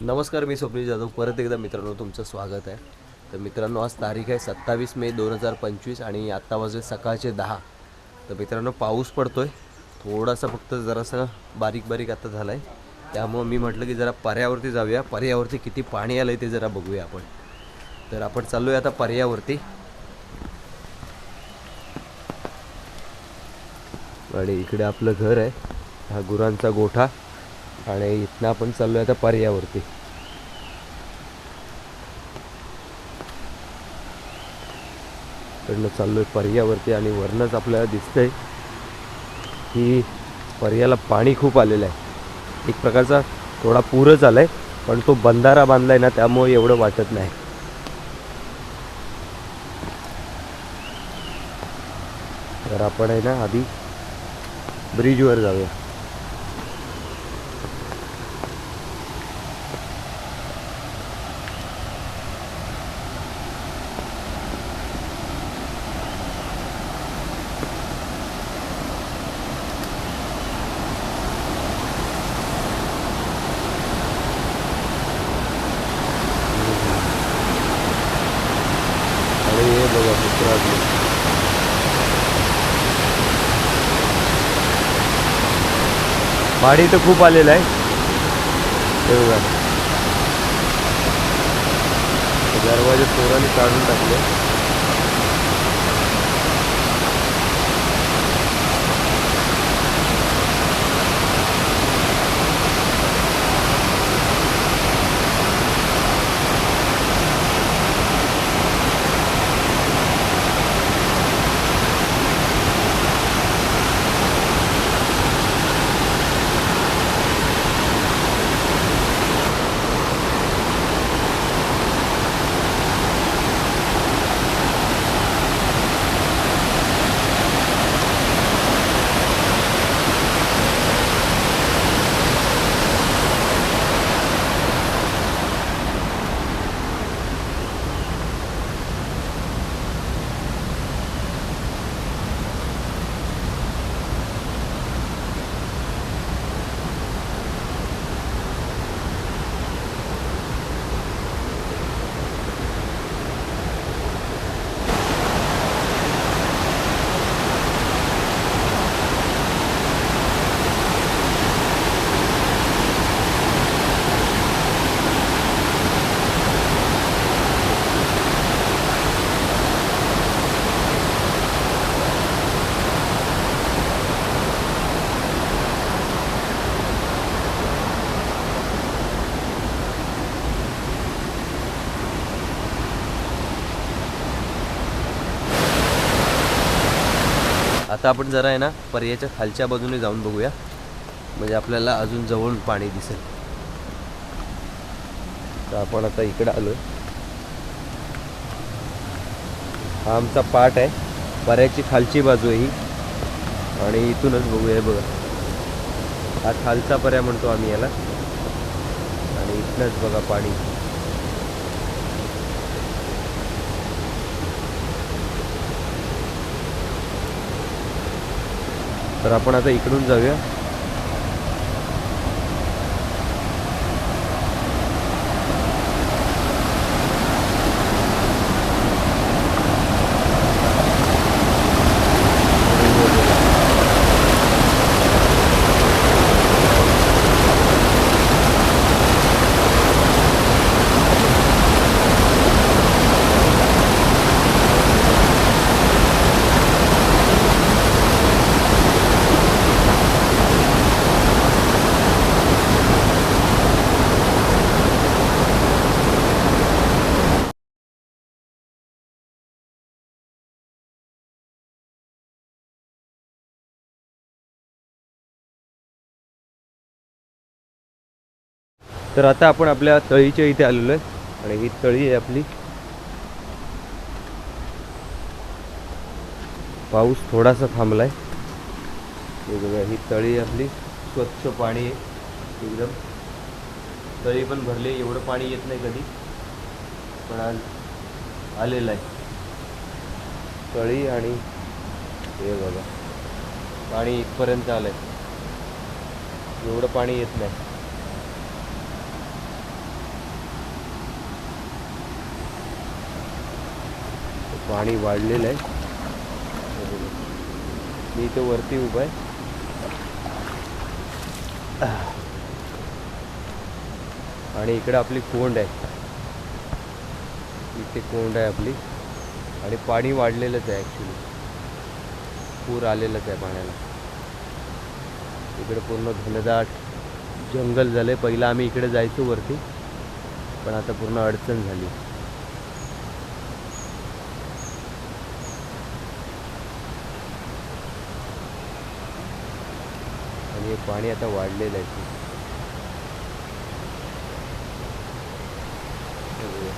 नमस्कार मी स्वप्नील जाधव. परत एकदा मित्रांनो तुमचं स्वागत आहे. तर मित्रांनो आज तारीख आहे सत्तावीस मे दोन हजार पंचवीस आणि आत्ता वाजले सकाळचे दहा. तर मित्रांनो पाऊस पडतो आहे थोडासा फक्त जरासा बारीक बारीक आता झाला आहे त्यामुळं मी म्हटलं की जरा पर्यावरती जाऊया. पर्यावरती किती पाणी आलं आहे ते जरा बघूया आपण. तर आपण चाललो आहे आता पर्यावरती. आणि इकडे आपलं घर आहे. हा गुरांचा गोठा. आणि इथनं आपण चाललो आहे आता पर्यावरती. इकडनं चाललो आहे पर्यावरती आणि वरनंच आपल्याला दिसतंय की पर्याला पाणी खूप आलेलं आहे. एक प्रकारचा थोडा पूरच आलाय पण तो बंधारा बांधलाय ना त्यामुळे एवढं वाटत नाही. तर आपण आहे ना आधी ब्रिजवर जाऊया आणि हे बघा कुत्रा अजून. भाडी तर खूप आलेलं आहे. हे बघा. दरवाजे चोराने काढून टाकले. आता आपण जरा आहे ना पर्याच्या खालच्या बाजूने जाऊन बघूया. म्हणजे आपल्याला अजून जवळून पाणी दिसेल. तर आपण आता इकडं आलो हा आमचा पाट आहे. पर्याची खालची बाजू आहे ही. आणि इथूनच बघूया बघा. हा खालचा पर्या म्हणतो आम्ही याला. आणि इथनंच बघा पाणी. तर आपण आता इकडून जाऊया. तर आता आपण आपल्या तळीच्या इथे आलेलो आहे. आणि ही तळी आहे आपली. पाऊस थोडासा थांबलाय. वेगवेगळ्या बघा ही तळी आपली. स्वच्छ पाणी आहे एकदम. तळी पण भरली एवढं पाणी येत नाही कधी. पण आज आलेलं आहे. तळी आणि हे बघा. पाणी इथपर्यंत आलंय. एवढं पाणी येत नाही. पाणी वाढलेलं आहे. मी इथं वरती उभा आहे. आणि इकडं आपली कोंड आहे. इथे कोंड आहे आपली. आणि पाणी वाढलेलंच आहे ॲक्च्युली पूर आलेलंच आहे पाण्याला. इकडे पूर्ण घनदाट जंगल झालं आहे पहिलं आम्ही इकडे जायचो वरती. पण आता पूर्ण अडचण झाली. आणि हे पाणी आता वाढलेलं आहे खूप. हे बघा.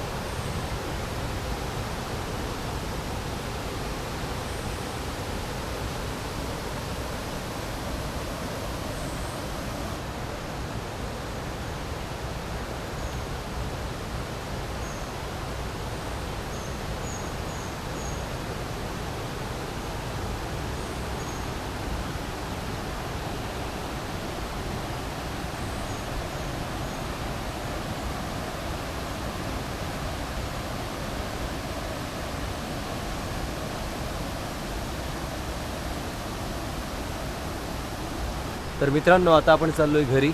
तर मित्रांनो आता आपण चाललो आहे घरी.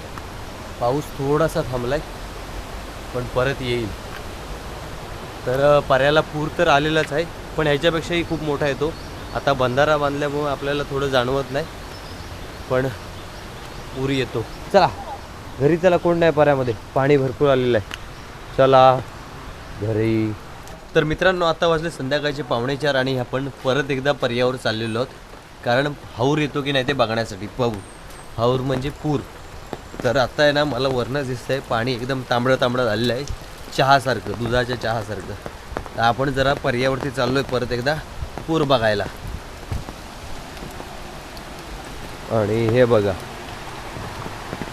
पाऊस थोडासा थांबला आहे पण परत येईल. तर पर्याला पूर तर आलेलाच आहे पण ह्याच्यापेक्षाही खूप मोठा येतो. आता बंधारा बांधल्यामुळे आपल्याला थोडं जाणवत नाही पण पूर येतो. चला घरी चला कोण नाही पर्यामध्ये. पाणी भरपूर आलेलं आहे. चला घरी. तर मित्रांनो आता वाजले संध्याकाळचे पावणे चार आणि आपण परत एकदा पर्यावर चाललेलो आहोत. कारण हाऊर येतो की नाही ते बघण्यासाठी. पाहू हाऊर म्हणजे पूर. तर आता आहे ना मला वरनं दिसतं आहे पाणी एकदम तांबडं तांबडं झालेलं आहे. चहासारखं दुधाच्या चहासारखं. तर आपण जरा पर्यावरती चाललो आहे परत एकदा पूर बघायला. आणि हे बघा.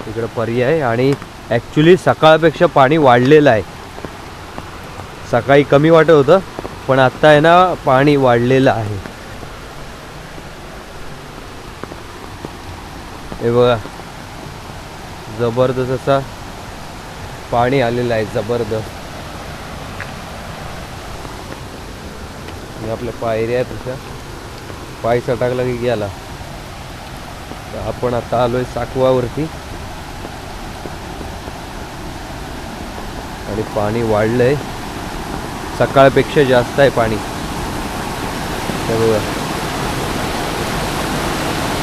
इकडं पर्याय आणि ॲक्च्युली सकाळपेक्षा पाणी वाढलेलं आहे. सकाळी कमी वाटत होतं पण आत्ता आहे ना पाणी वाढलेलं आहे. हे बघा. जबरदस्त असा पाणी आलेलं आहे जबरदस्त. आपल्या पायऱ्या आहेत तशा पाय सटाकला की गेला. तर आपण आता आलोय साकवावरती. आणि पाणी वाढलंय. सकाळपेक्षा जास्त आहे पाणी. बघा.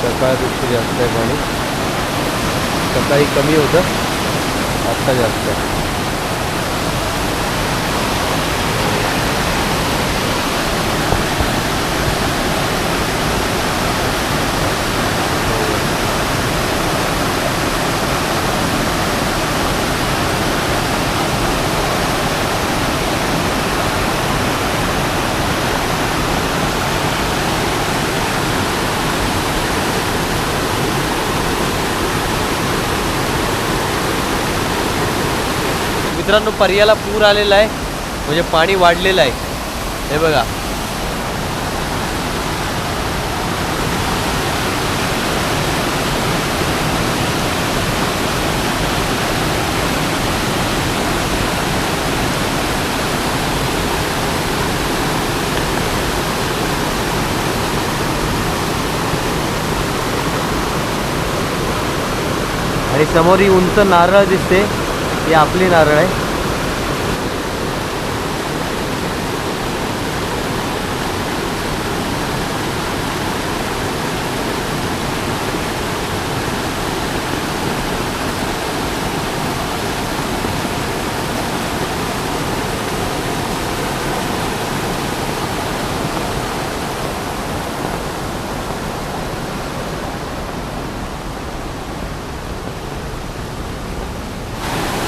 सकाळपेक्षा जास्त आहे पाणी. सकाळी कमी होतं आत्ता जास्त आहे. मित्रांनो पर्याला पूर आलेला आहे. म्हणजे पाणी वाढलेलं आहे. हे बघा. आणि समोर ही उंच नारळ दिसते. ही आपली नारळ आहे.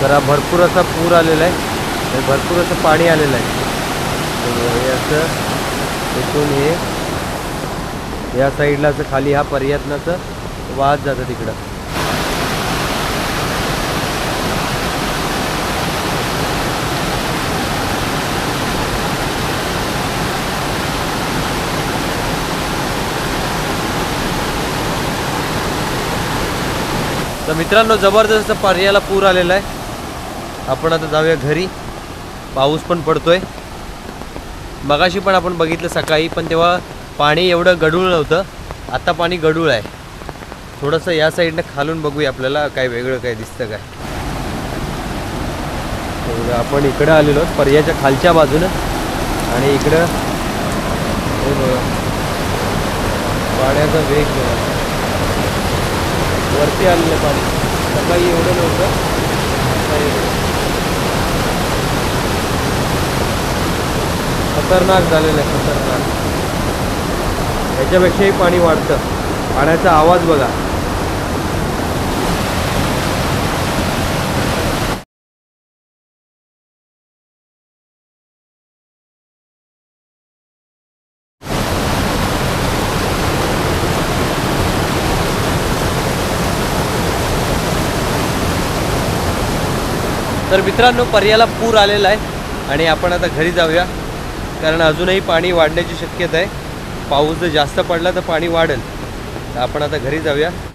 जरा भरपूर असा पूर आलेला आहे. भरपूर असं पाणी आलेलं आहे. तर हे असं इथून हे या साईडला असं खाली हा पर्यटनाचं वाहत जातं तिकडं. तर मित्रांनो जबरदस्त पर्याला पूर आलेला आहे. आपण आता जाऊया घरी. पाऊस पण पडतोय. मगाशी पण आपण बघितलं सकाळी पण तेव्हा पाणी एवढं गडूळ नव्हतं. आता पाणी गडूळ आहे. थोडंसं या साईडनं खालून बघूया आपल्याला काय वेगळं काय दिसतं काय. आपण इकडं आलेलो आहोत, पर्याच्या खालच्या बाजूनं. आणि इकडं पाण्याचा वेग वरती आलेलं पाणी. सकाळी एवढं नव्हतं आता हे खतरनाक झालेलं आहे खतरनाक. याच्यापेक्षाही पाणी वाढतं. पाण्याचा आवाज बघा. तर मित्रांनो पर्याला पूर आलेला आहे आणि आपण आता घरी जाऊया. कारण अजूनही पाणी वाढण्याची शक्यता आहे. पाऊस जर जास्त पडला तर पाणी वाढेल. तर आपण आता घरी जाऊया.